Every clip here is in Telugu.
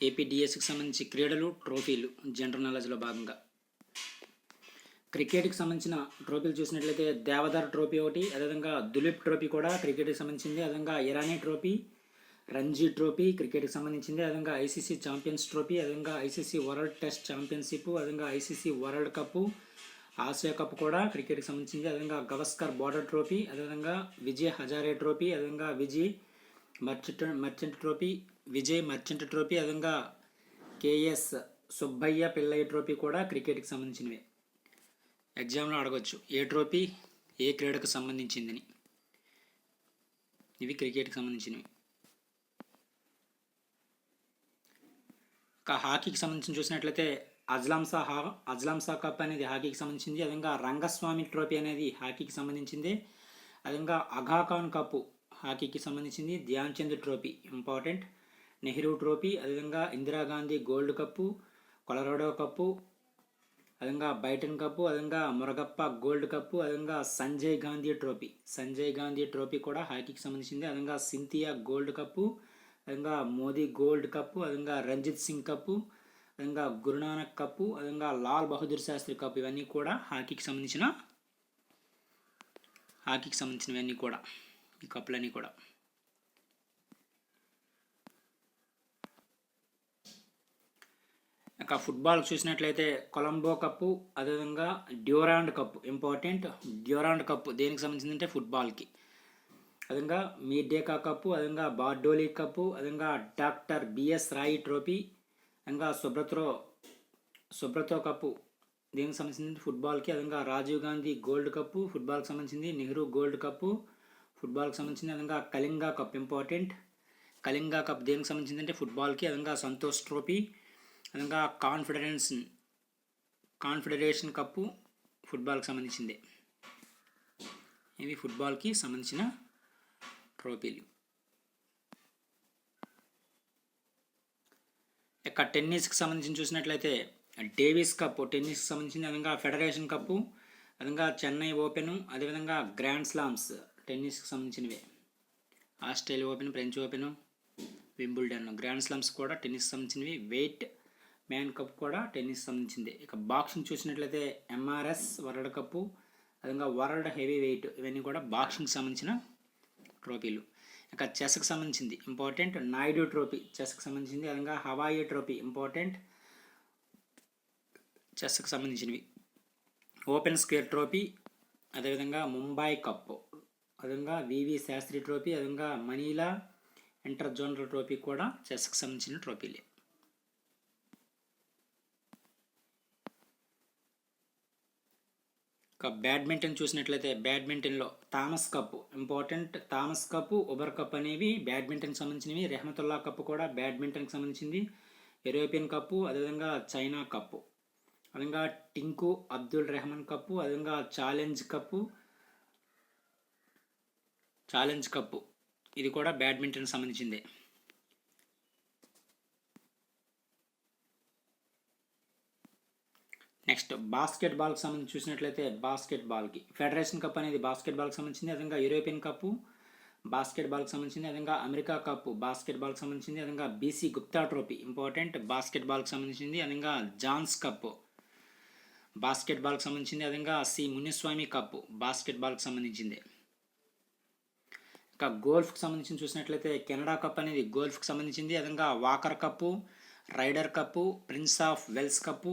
ఏపీడిఎస్కి సంబంధించి క్రీడలు ట్రోఫీలు జనరల్ నాలెడ్జ్లో భాగంగా. క్రికెట్కి సంబంధించిన ట్రోఫీలు చూసినట్లయితే దేవదార్ ట్రోఫీ ఒకటి అదేవిధంగా దులీప్ ట్రోఫీ కూడా క్రికెట్కి సంబంధించింది అదేవిధంగా ఇరానీ ట్రోఫీ రంజీ ట్రోఫీ క్రికెట్కి సంబంధించింది అదేవిధంగా ఐసీసీ ఛాంపియన్స్ ట్రోఫీ అదేవిధంగా ఐసీసీ వరల్డ్ టెస్ట్ ఛాంపియన్షిప్ అదేవిధంగా ICC world cup Asia cup కూడా క్రికెట్కి సంబంధించింది అదేవిధంగా గవస్కర్ బార్డర్ ట్రోఫీ అదేవిధంగా విజయ్ హజారే ట్రోఫీ అదేవిధంగా Vijay merchant merchant trophy Vijay merchant trophy అదేవిధంగా కేఎస్ సుబ్బయ్య పిల్లయ్య ట్రోఫీ కూడా క్రికెట్కి సంబంధించినవి. ఎగ్జామ్లో అడగచ్చు ఏ ట్రోఫీ ఏ క్రీడకు సంబంధించిందని. ఇవి క్రికెట్కి సంబంధించినవి. ఇంకా హాకీకి సంబంధించి చూసినట్లయితే అజ్లాంసా హా అజ్లాంసా కప్ అనేది హాకీకి సంబంధించింది అదేవిధంగా రంగస్వామి ట్రోఫీ అనేది హాకీకి సంబంధించింది. అదేవిధంగా అఘాఖాన్ కప్పు హాకీకి సంబంధించింది Dhyan Chand trophy important. Nehru trophy అదేవిధంగా Indira Gandhi gold cup Colorado cup అదేవిధంగా బైటన్ కప్పు అదేవిధంగా మురగప్ప గోల్డ్ కప్పు అదేవిధంగా సంజయ్ గాంధీ ట్రోఫీ. సంజయ్ గాంధీ ట్రోఫీ కూడా హాకీకి సంబంధించింది. అదేవిధంగా సింథియా గోల్డ్ కప్పు అదేవిధంగా మోదీ గోల్డ్ కప్పు అదేవిధంగా రంజిత్ సింగ్ కప్పు అదేవిధంగా గురునానక్ కప్పు అదేవిధంగా లాల్ బహదూర్ శాస్త్రి కప్పు ఇవన్నీ కూడా హాకీకి సంబంధించిన హాకీకి సంబంధించినవన్నీ కూడా ఈ కప్పులన్నీ కూడా. ఇక ఫుట్బాల్ చూసినట్లయితే కొలంబో కప్పు అదేవిధంగా Durand cup. Important Durand cup దేనికి సంబంధించిందంటే ఫుట్బాల్కి. అదేవిధంగా మీర్డేకా కప్పు అదేవిధంగా బార్డోలీ కప్పు అదేవిధంగా డాక్టర్ బిఎస్ రాయి ట్రోఫీ అదేవిధంగా సుబ్రతో సుబ్రతో కప్పు దేనికి సంబంధించింది? ఫుట్బాల్కి. అదేవిధంగా రాజీవ్ గాంధీ గోల్డ్ కప్పు ఫుట్బాల్కి సంబంధించింది నెహ్రూ గోల్డ్ కప్పు ఫుట్బాల్కి సంబంధించింది అదేవిధంగా Kalinga cup. Important Kalinga cup దేనికి సంబంధించింది అంటే ఫుట్బాల్కి. అదేవిధంగా సంతోష్ ట్రోఫీ అనగా కాన్ఫిడరెన్స్ కాన్ఫెడరేషన్ కప్పు ఫుట్బాల్కి సంబంధించిందే. ఇవి ఫుట్బాల్కి సంబంధించిన ట్రోఫీలు. ఇక టెన్నిస్కి సంబంధించి చూసినట్లయితే డేవిస్ కప్ టెన్నిస్కి సంబంధించింది అదనంగా ఫెడరేషన్ కప్పు అదనంగా చెన్నై ఓపెను అదేవిధంగా గ్రాండ్ స్లామ్స్ టెన్నిస్కి సంబంధించినవి. Australia open French open Wimbledon grand slams కూడా టెన్నిస్కి సంబంధించినవి. వెయిట్ మ్యాన్ కప్ కూడా టెన్నిస్ సంబంధించింది. ఇక బాక్సింగ్ చూసినట్లయితే ఎంఆర్ఎస్ వరల్డ్ కప్పు అదేవిధంగా వరల్డ్ హెవీ వెయిట్ ఇవన్నీ కూడా బాక్సింగ్కి సంబంధించిన ట్రోఫీలు. ఇక చెస్కి సంబంధించింది ఇంపార్టెంట్ నాయుడు ట్రోఫీ చెస్కి సంబంధించింది అదేవిధంగా హవాయి ట్రోఫీ ఇంపార్టెంట్ చెస్కి సంబంధించినవి. ఓపెన్ స్క్వేర్ ట్రోఫీ అదేవిధంగా ముంబై కప్ అదేవిధంగా వివి శాస్త్రి ట్రోఫీ అదేవిధంగా మనీలా ఇంటర్ జోనల్ ట్రోఫీ కూడా చెస్కి సంబంధించిన ట్రోఫీలే. బ్యాడ్మింటన్ చూసినట్లయితే బ్యాడ్మింటన్లో Thomas cup important Thomas cup Uber cup అనేవి బ్యాడ్మింటన్కి సంబంధించినవి రెహమతుల్లా కప్ కూడా బ్యాడ్మింటన్కి సంబంధించింది యూరోపియన్ కప్పు అదేవిధంగా చైనా కప్పు అదేవిధంగా టింకు అబ్దుల్ రెహమాన్ కప్పు అదేవిధంగా ఛాలెంజ్ కప్పు ఛాలెంజ్ కప్పు ఇది కూడా బ్యాడ్మింటన్కి సంబంధించిందే. నెక్స్ట్ బాస్కెట్బాల్కి సంబంధించి చూసినట్లయితే బాస్కెట్బాల్కి ఫెడరేషన్ కప్ అనేది బాస్కెట్బాల్కి సంబంధించింది అదేవిధంగా యూరోపియన్ కప్పు బాస్కెట్బాల్కి సంబంధించింది అదేవిధంగా అమెరికా కప్పు బాస్కెట్బాల్కి సంబంధించింది అదేవిధంగా బీసీ గుప్తా ట్రోఫీ ఇంపార్టెంట్ బాస్కెట్బాల్కి సంబంధించింది అదేవిధంగా జాన్స్ కప్పు బాస్కెట్బాల్కి సంబంధించింది అదేవిధంగా సి మునిస్వామి కప్పు బాస్కెట్బాల్కి సంబంధించింది. ఇంకా గోల్ఫ్కి సంబంధించి చూసినట్లయితే కెనడా కప్ అనేది గోల్ఫ్కి సంబంధించింది అదేవిధంగా Walker cup Ryder cup prince of Wales cup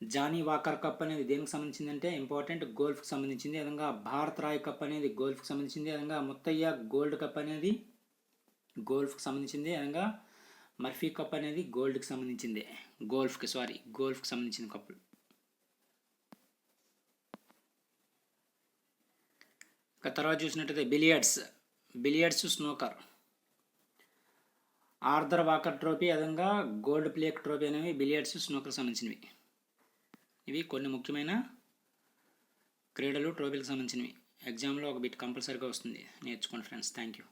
Johnnie Walker cup అనేది దేనికి సంబంధించిందంటే ఇంపార్టెంట్ గోల్ఫ్కి సంబంధించింది. అదనంగా భారత్ రాయ్ కప్ అనేది గోల్ఫ్కి సంబంధించింది. అదనంగా ముత్తయ్య గోల్డ్ కప్ అనేది గోల్ఫ్కి సంబంధించింది. అదనంగా మర్ఫీ కప్ అనేది గోల్డ్కి సంబంధించింది. గోల్ఫ్కి సారీ గోల్ఫ్కి సంబంధించిన కప్పులు ఇక తర్వాత చూసినట్టయితే billiards billiards snooker. Arthur Walker trophy అదనంగా గోల్డ్ ప్లేక్ ట్రోఫీ అనేవి బిలియర్డ్స్ స్నోకర్ సంబంధించినవి. ఇవి కొన్ని ముఖ్యమైన క్రీడలు ట్రోఫీలకు సంబంధించినవి. ఎగ్జామ్లో ఒక బిట్ కంపల్సరీగా వస్తుంది. నేర్చుకోండి ఫ్రెండ్స్ థ్యాంక్ యూ